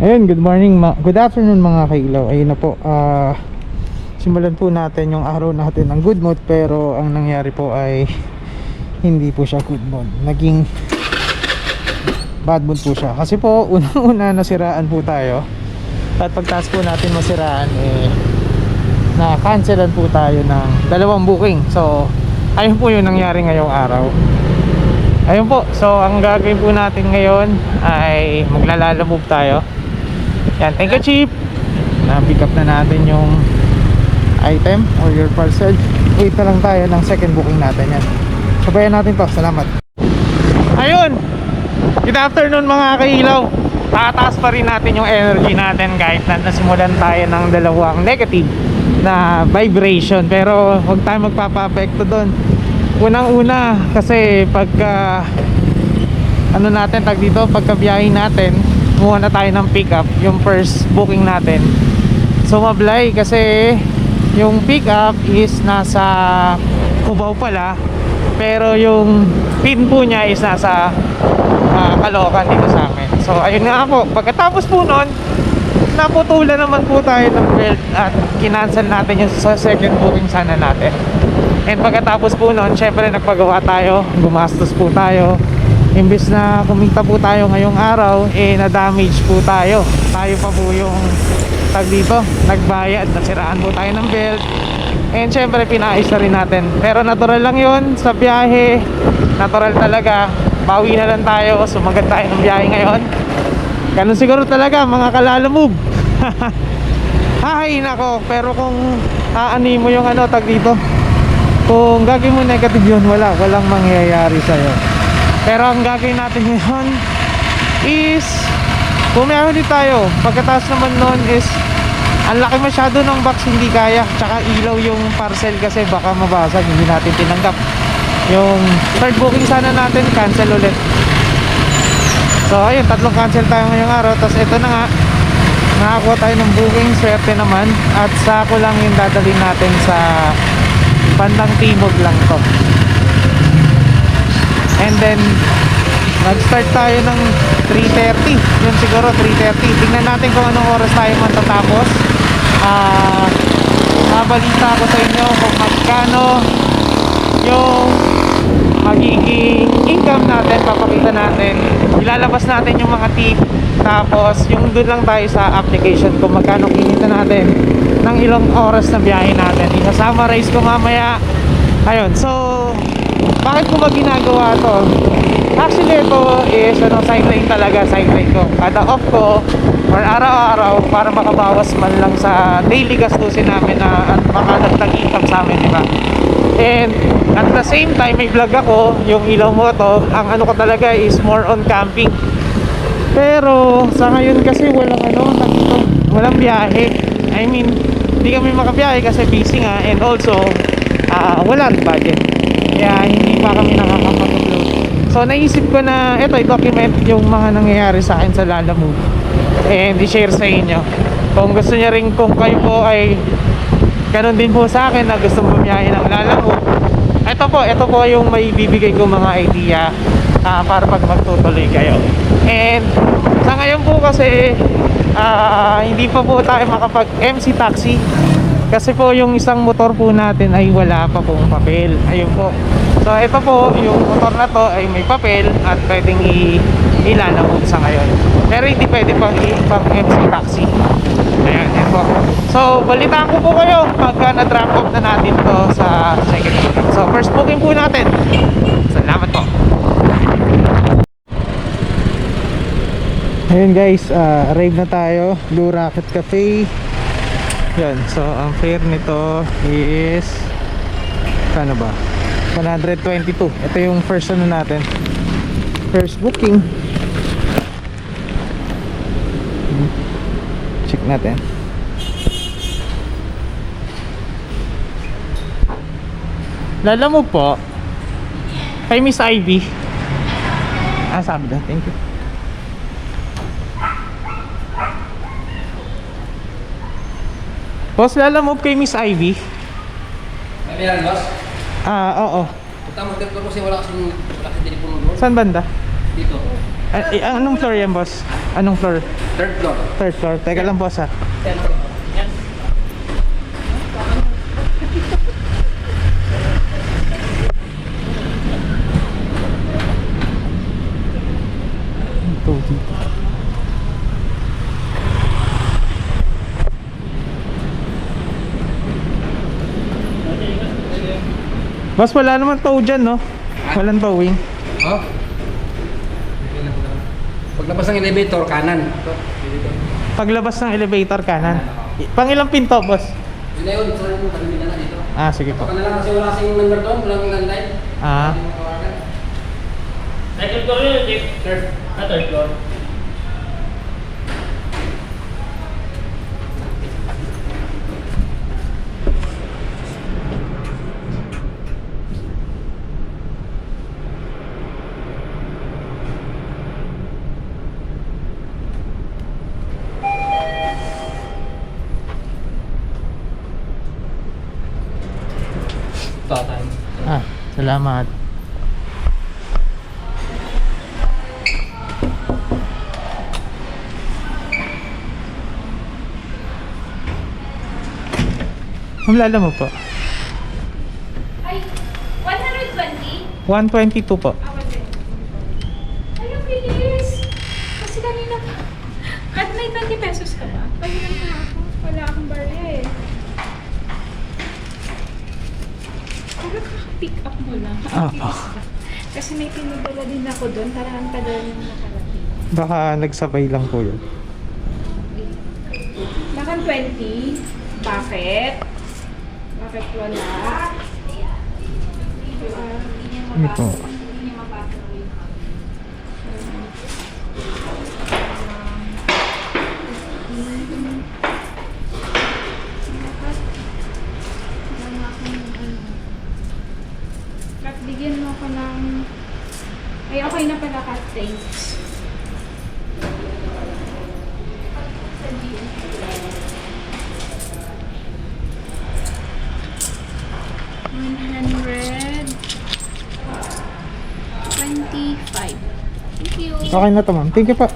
Ayun, good morning, good afternoon mga kailaw. Ayun na po, ah simulan po natin yung araw natin ng good mood pero ang nangyari po ay hindi po siya good mood. Naging bad mood po siya. Kasi po, unang-una nasiraan po tayo. At pagtas po natin masiraan, eh, na-cancelan po tayo ng dalawang booking. So, ayun po yung nangyari ngayong araw. Ayun po, so ang gagawin po natin ngayon ay maglalala move tayo. Yan, thank you Chief. Na-pick up na natin yung item or your parcel. Wait na lang tayo ng second booking natin yan. Sabayan natin to, salamat. Ayun! Good afternoon mga kailaw. Tataas pa rin natin yung energy natin kahit na nasimulan tayo ng dalawang negative na vibration. Pero huwag tayo magpapa-apekto doon. Unang-una kasi pagka ano natin tag dito pagka biyahe natin kumuha na tayo ng pickup yung first booking natin. Sumablay kasi yung pickup is nasa Cubao pala pero yung pin po niya is nasa ah, Caloocan dito sa amin. So ayun nga po pagkatapos po nun naputulan naman po tayo ng belt at kinancel natin yung sa second booking sana natin. And pagkatapos po nun syempre nagpagawa tayo gumastos po tayo imbis na kumita po tayo ngayong araw eh na-damage po tayo. Tayo pa po yung tag dito nagbayad. Nasiraan po tayo ng belt. And syempre pinaayos na rin natin. Pero natural lang yon sa biyahe. Natural talaga. Bawi na lang tayo. Sumagat tayo ng biyahe ngayon. Ganun siguro talaga mga kalala move Ay nako, pero kung aani mo yung ano tag dito. Kung gagawin mo negative yun, wala, walang mangyayari sa iyo. Pero ang gagawin natin ngayon is bumiyahe ulit tayo. Pagkatapos naman nun is ang laki masyado ng box hindi kaya. Tsaka ilaw yung parcel kasi baka mabasag, hindi natin tinanggap. Yung third booking sana natin, cancel ulit. So ayun, tatlong cancel tayo ngayong araw. Tapos ito na nga, nakakuha tayo ng booking, swerte naman. At sako lang yung dadalhin natin sa bandang timog lang to. And then, nag-start tayo ng 3.30. Yun siguro, 3.30. Tingnan natin kung anong oras tayo matatapos. Ah, mabalita ko sa inyo kung magkano yung magiging income natin, papakita natin. Ilalabas natin yung mga tip. Tapos, yung doon lang tayo sa application kung magkano kinita natin ng ilang oras na biyahe natin. Isa-summarize ko mamaya. Ayun, so, bakit ko ba ginagawa to? Actually, ito is ano, sideline talaga, sideline ko. Kada off ko, or araw-araw, para makabawas man lang sa daily gastusin namin na at makadagdag income sa amin, di ba? And at the same time, may vlog ako, yung ilaw mo to, ang ano ko talaga is more on camping. Pero sa ngayon kasi walang ano, nandito, walang biyahe. I mean, hindi kami makabiyahe kasi busy nga and also ah walang budget. Kaya hindi pa kami nakakapag-upload. So naisip ko na eto i-document yung mga nangyayari sa akin sa Lala Move and i-share sa inyo. Kung gusto niya rin kung kayo po ay ganun din po sa akin na gusto bumiyahe ng Lala Move. Ito po, ito po yung may bibigay ko mga idea ah, para pag magtutuloy kayo. And sa ngayon po kasi ah, hindi pa po tayo makapag MC taxi kasi po yung isang motor po natin ay wala pa pong papel. Ayun po. So ito po, yung motor na to ay may papel at pwedeng i ilalabog sa ngayon. Pero hindi pwede pang pang MC taxi. Ayan, yan po. So, balitaan ko po kayo pagka na-drop off na natin to sa second. So, first booking po natin. Salamat po. Ayun guys, uh, arrive na tayo. Blue Rocket Cafe. Yan, so ang fare nito is Kano ba? 122 Ito yung first ano natin. First booking. Check natin. Lala mo po. Kay Miss Ivy. Ah sabi na, thank you Boss, lala mo kay Miss Ivy Ano yan, boss? Ah, oo Punta mo, dito kasi wala kasing wala kasing telepono doon. Saan banda? Dito. Ah, eh, anong floor yan, boss? Anong floor? Third floor. Third floor. Teka lang, boss, ah. Ito, dito. Boss, wala naman tow dyan, no? Walang towing. Oh. Paglabas ng elevator, kanan. Paglabas ng elevator kanan. Pang ilang pinto, boss? Yun na yun, mo kami na dito? Ah, sige po. Baka na lang kasi wala kasing number doon, walang landline. Ah. Second floor yun, Jeep. Third. Ah, third floor. Tatay. Ah, salamat. Ma'am Lala mo po. Ay, 120? 122 po. Ah, 120. Ay, ang bilis. Kasi kanina pa. At may 20 pesos ka ba? Pahiram na ako. Wala akong barya eh. Parang pick up mo lang. Ba? Kasi may pinadala din ako doon. Parang ang tagal nang nakarating. Baka nagsabay lang po yun. Bakang 20? Bakit? Bakit wala? Ito. Thanks. One hundred twenty-five. Thank you. Okay na to ma'am. Thank you po.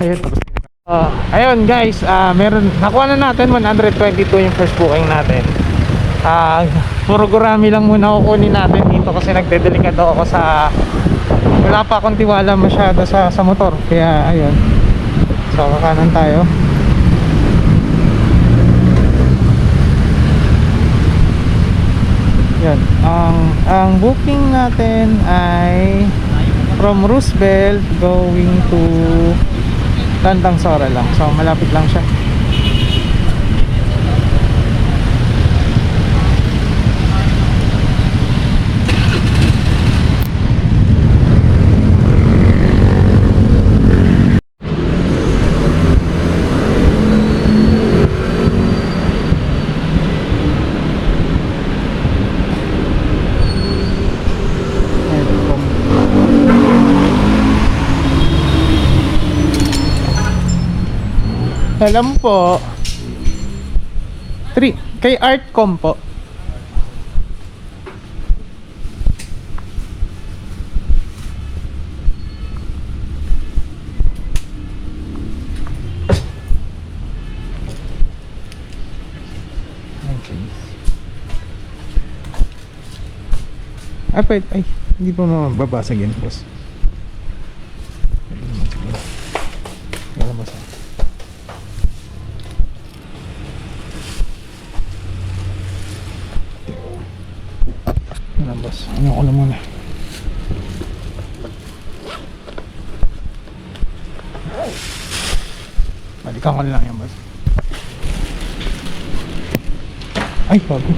Ayun. Ah, ayun guys, ah meron nakuha na natin 122 yung first booking natin. Ah, puro gurami lang muna kukunin natin dito kasi nagdedelikado ako sa wala pa akong tiwala masyado sa sa motor. Kaya ayun. So kakanan tayo. Yan. Ang ang booking natin ay from Roosevelt going to Tandang Sora lang. So malapit lang siya. Alam po. 3. Kay Artcom po. Ah, pwede. Ay, hindi pa mababasag yan, boss. Balikan ko na lang yan boss. Ay, bago.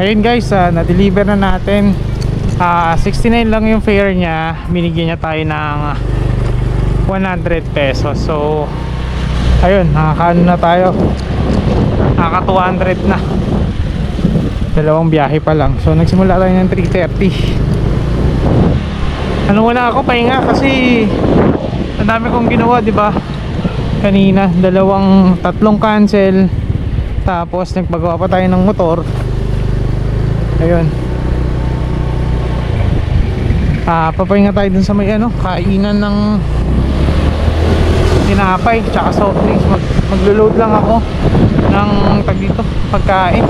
Ayun guys, ah, na-deliver na natin. Ah, 69 lang yung fare niya. Binigyan niya tayo ng 100 pesos. So, ayun, nakakaano na tayo. Nakaka 200 na. Dalawang biyahe pa lang. So, nagsimula tayo ng 3.30. Ano wala ako pahinga kasi ang dami kong ginawa, 'di ba? Kanina, dalawang tatlong cancel. Tapos nagpagawa pa tayo ng motor. Ayun. Ah, papahinga tayo dun sa may ano, kainan ng tinapay tsaka soft drinks. Mag maglo-load lang ako ng tag dito, pagkain.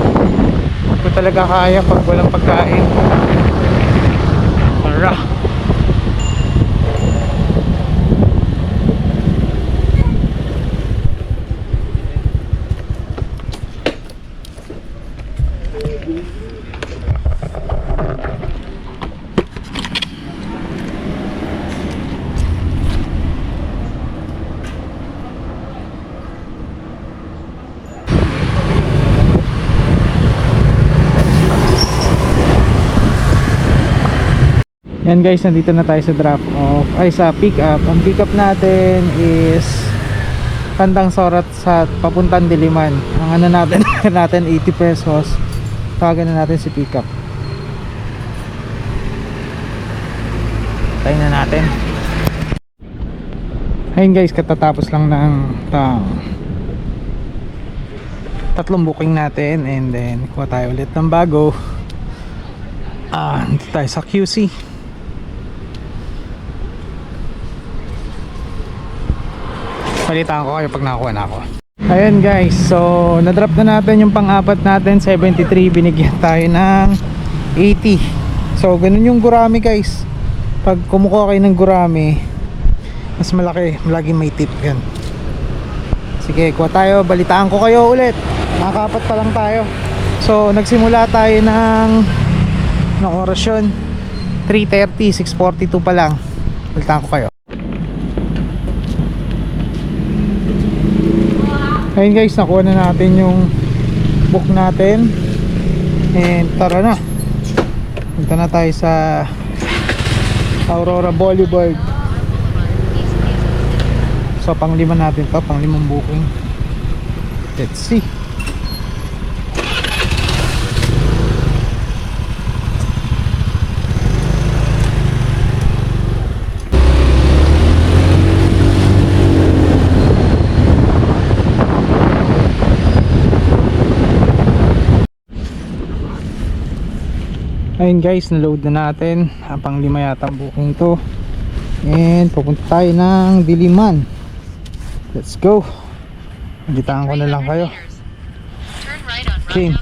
Ko talaga kaya pag walang pagkain. Tara. Yan guys, nandito na tayo sa drop off ay sa pick up. Ang pick up natin is Kandang Sorat sa papuntang Diliman. Ang ano natin natin 80 pesos. Tawagan na natin si pick up. Tayo na natin. Ayun guys, katatapos lang ng tang tatlong booking natin and then kuha tayo ulit ng bago. Ah, dito tayo sa QC. Palitan ko kayo pag nakakuha na ako. Ayun guys, so na-drop na natin yung pang-apat natin, 73, binigyan tayo ng 80. So ganun yung gurami guys. Pag kumukuha kayo ng gurami, mas malaki, laging may tip yan. Sige, kuha tayo, balitaan ko kayo ulit. Nakakapat pa lang tayo. So nagsimula tayo ng ng orasyon 3.30, 6.42 pa lang. Balitaan ko kayo. Ayun guys, nakuha na natin yung book natin. And tara na. Punta na tayo sa Aurora Boulevard. So panglima natin to, panglimang booking. Let's see. Ayun guys, na-load na natin. Ang panglima yata ang booking to. And pupunta tayo ng Diliman. Let's go. Magitaan ko na lang kayo. Okay.